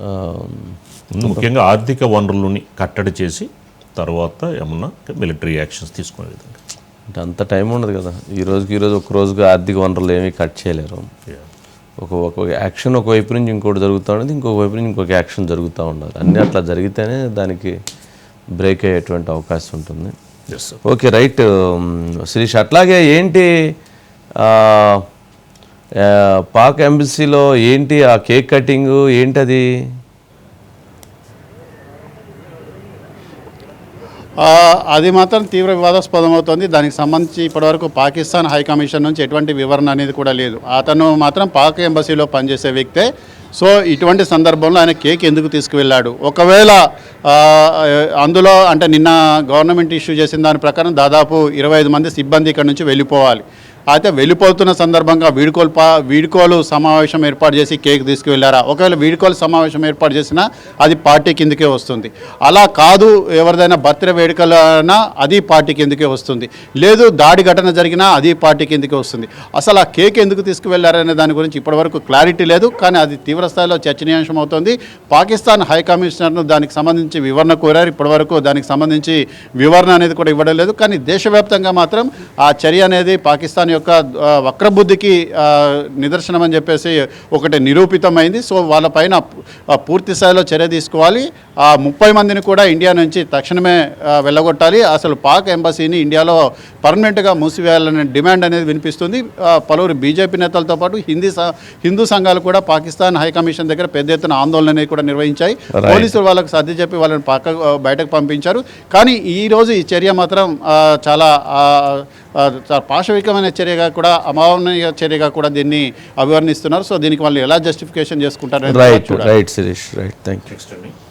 ముఖ్యంగా ఆర్థిక వనరులని కట్టడి చేసి తర్వాత ఏమన్నా మిలిటరీ యాక్షన్స్ తీసుకునే విధంగా. అంటే అంత టైం ఉండదు కదా. ఈ రోజుకి ఈ రోజు ఒక రోజుగా ఆర్థిక వనరులు ఏమీ కట్ చేయలేరు. ఒక ఒక యాక్షన్ ఒక వైపు నుంచి ఇంకోటి జరుగుతూ ఉండదు ఇంకొక వైపు నుంచి ఇంకొక యాక్షన్ జరుగుతూ ఉండాలి. అన్నీ అట్లా జరిగితేనే దానికి బ్రేక్ అయ్యేటువంటి అవకాశం ఉంటుంది. ఓకే రైట్ శిరీష్ అట్లాగే ఏంటి పాక్ ఎంబసీలో ఏంటి ఆ కేక్ కటింగ్? ఏంటది? అది మాత్రం తీవ్ర వివాదాస్పదం అవుతుంది. దానికి సంబంధించి ఇప్పటివరకు పాకిస్తాన్ హై కమిషన్ నుంచి ఎటువంటి వివరణ అనేది కూడా లేదు. అతను మాత్రం పాక్ ఎంబసీలో పనిచేసే వ్యక్తే. సో ఇటువంటి సందర్భంలో ఆయన కేక్ ఎందుకు తీసుకువెళ్ళాడు? ఒకవేళ అందులో అంటే నిన్న గవర్నమెంట్ ఇష్యూ చేసిన దాని ప్రకారం దాదాపు ఇరవై ఐదు మంది సిబ్బంది ఇక్కడ నుంచి వెళ్ళిపోవాలి. అయితే వెళ్ళిపోతున్న సందర్భంగా వీడుకోలు పా వీడుకోలు సమావేశం ఏర్పాటు చేసి కేక్ తీసుకువెళ్ళారా ఒకవేళ వీడుకోలు సమావేశం ఏర్పాటు చేసినా అది పార్టీ కిందకే వస్తుంది. అలా కాదు ఎవరిదైనా బర్త్డే వేడుకలైనా అది పార్టీ కిందకే వస్తుంది. లేదు దాడి ఘటన జరిగినా అది పార్టీ కిందకే వస్తుంది. అసలు ఆ కేక్ ఎందుకు తీసుకువెళ్ళారనే దాని గురించి ఇప్పటివరకు క్లారిటీ లేదు కానీ అది తీవ్రస్థాయిలో చర్చనీయాంశం అవుతుంది పాకిస్తాన్ హై కమిషనర్ను దానికి సంబంధించి వివరణ కోరారు. ఇప్పటివరకు దానికి సంబంధించి వివరణ అనేది కూడా ఇవ్వడం లేదు. కానీ దేశవ్యాప్తంగా మాత్రం ఆ చర్య అనేది పాకిస్తాన్ యొక్క వక్రబుద్ధికి నిదర్శనం అని చెప్పేసి ఒకటి నిరూపితమైంది. సో వాళ్ళపైన పూర్తి స్థాయిలో చర్య తీసుకోవాలి. ఆ ముప్పై మందిని కూడా ఇండియా నుంచి తక్షణమే వెళ్ళగొట్టాలి. అసలు పాక్ ఎంబసీని ఇండియాలో పర్మనెంట్గా మూసివేయాలనే డిమాండ్ అనేది వినిపిస్తుంది. పలువురు బీజేపీ నేతలతో పాటు హిందీ హిందూ సంఘాలు కూడా పాకిస్తాన్ హై కమిషన్ దగ్గర పెద్ద ఎత్తున ఆందోళన అనేది కూడా నిర్వహించాయి. పోలీసులు వాళ్ళకు సర్ది చెప్పి వాళ్ళని పక్క బయటకు పంపించారు. కానీ ఈ రోజు ఈ చర్య మాత్రం చాలా పాశవికమైన చర్యగా కూడా అమానవీయ చర్యగా కూడా దీన్ని అభివర్ణిస్తున్నారు. సో దీనికి వాళ్ళు ఎలా జస్టిఫికేషన్ చేసుకుంటారు right right Sirish right thank you next అండి.